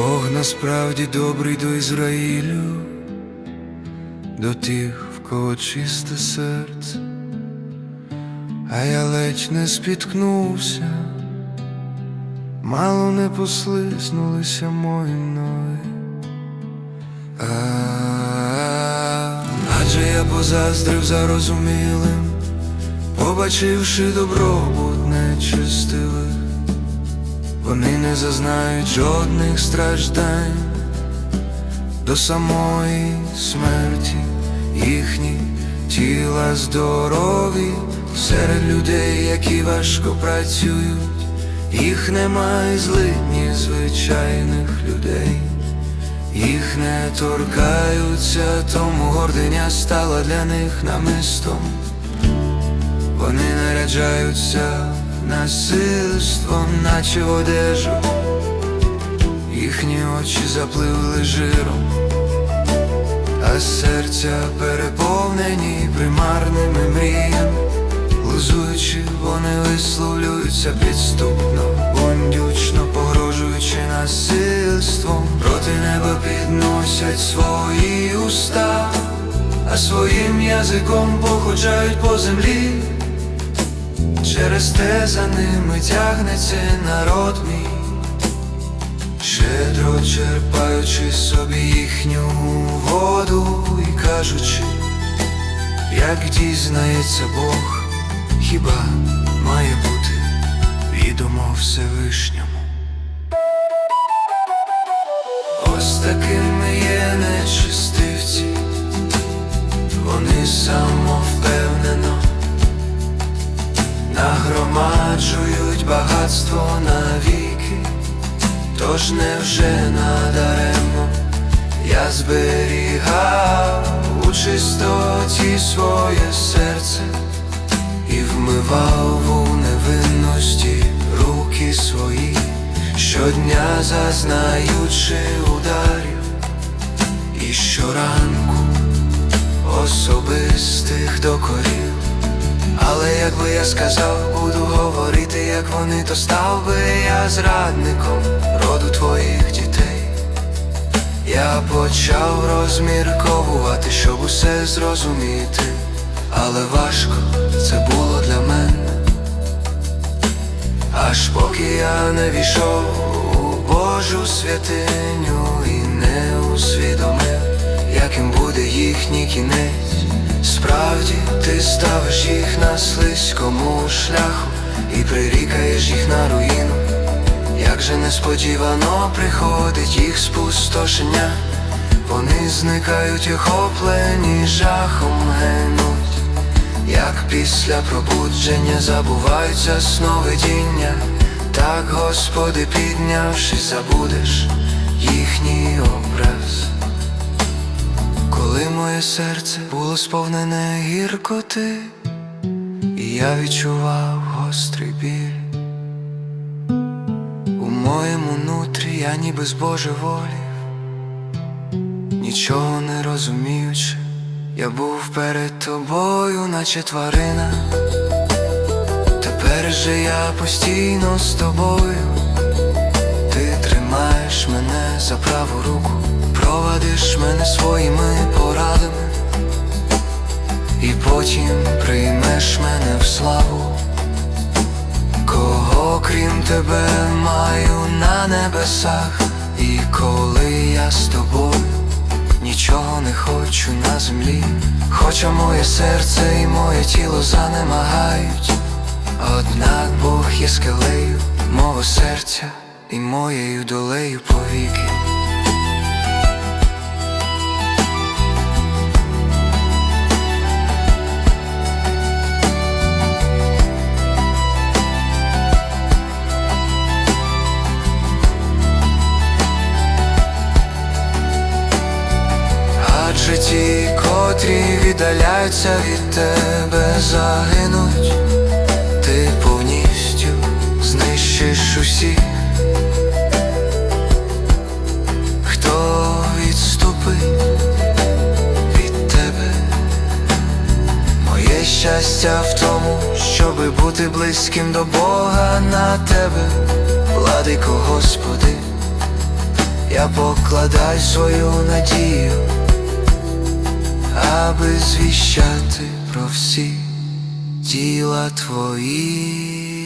Бог насправді добрий до Ізраїлю, до тих, в кого чисте серце, а я ледь не спіткнувся, мало не послизнулися мої ноги. Адже я позаздрив зарозумілим, побачивши добробут нечистивих. Вони не зазнають жодних страждань до самої смерті, їхні тіла здорові серед людей, які важко працюють, їх немає злидні звичайних людей, їх не торкаються, тому гординя стала для них намистом. Вони наряджаються насильством, наче в одежу, їхні очі запливли жиром, а серця переповнені примарними мріями, лузуючи, вони висловлюються підступно, бундючно погрожуючи насильством, проти неба підносять свої уста, а своїм язиком походжають по землі. Через те за ними тягнеться народ мій, щедро черпаючи собі їхню воду і кажучи, як дізнається Бог, хіба має бути відомо Всевишньому. Нагромаджують багатство навіки, тож невже надаремно я зберігав у чистоті своє серце і вмивав у невинності руки свої, щодня зазнаючи ударів, і щоранку особистих докорів. Але якби я сказав, буду говорити, як вони, то став би я зрадником роду твоїх дітей. Я почав розмірковувати, щоб усе зрозуміти, але важко це було для мене. Аж поки я не війшов у Божу святиню і не усвідомив, яким буде їхній кінець. Справді ти ставиш їх на слизькому шляху і прирікаєш їх на руїну. Як же несподівано приходить їх спустошення, вони зникають охоплені жахом гинуть, як після пробудження забуваються сновидіння, так, Господи, піднявшись, забудеш їхній образ. Коли моє серце було сповнене гіркоти, і я відчував гострий біль. У моєму нутрі я ніби збожеволів, нічого не розуміючи, я був перед тобою, наче тварина. Тепер же я постійно з тобою, ти тримаєш мене за праву руку, провадиш мене своїми порадами, і потім приймеш мене в славу. Кого крім тебе маю на небесах, і коли я з тобою нічого не хочу на землі, хоча моє серце і моє тіло занемагають, однак Бог є скелею мого серця і моєю долею повіки. Котрі віддаляються від тебе, загинуть, ти повністю знищиш усіх, хто відступить від тебе. Моє щастя в тому, щоби бути близьким до Бога на тебе, владико Господи. я покладаю свою надію, аби звіщати про всі діла твої.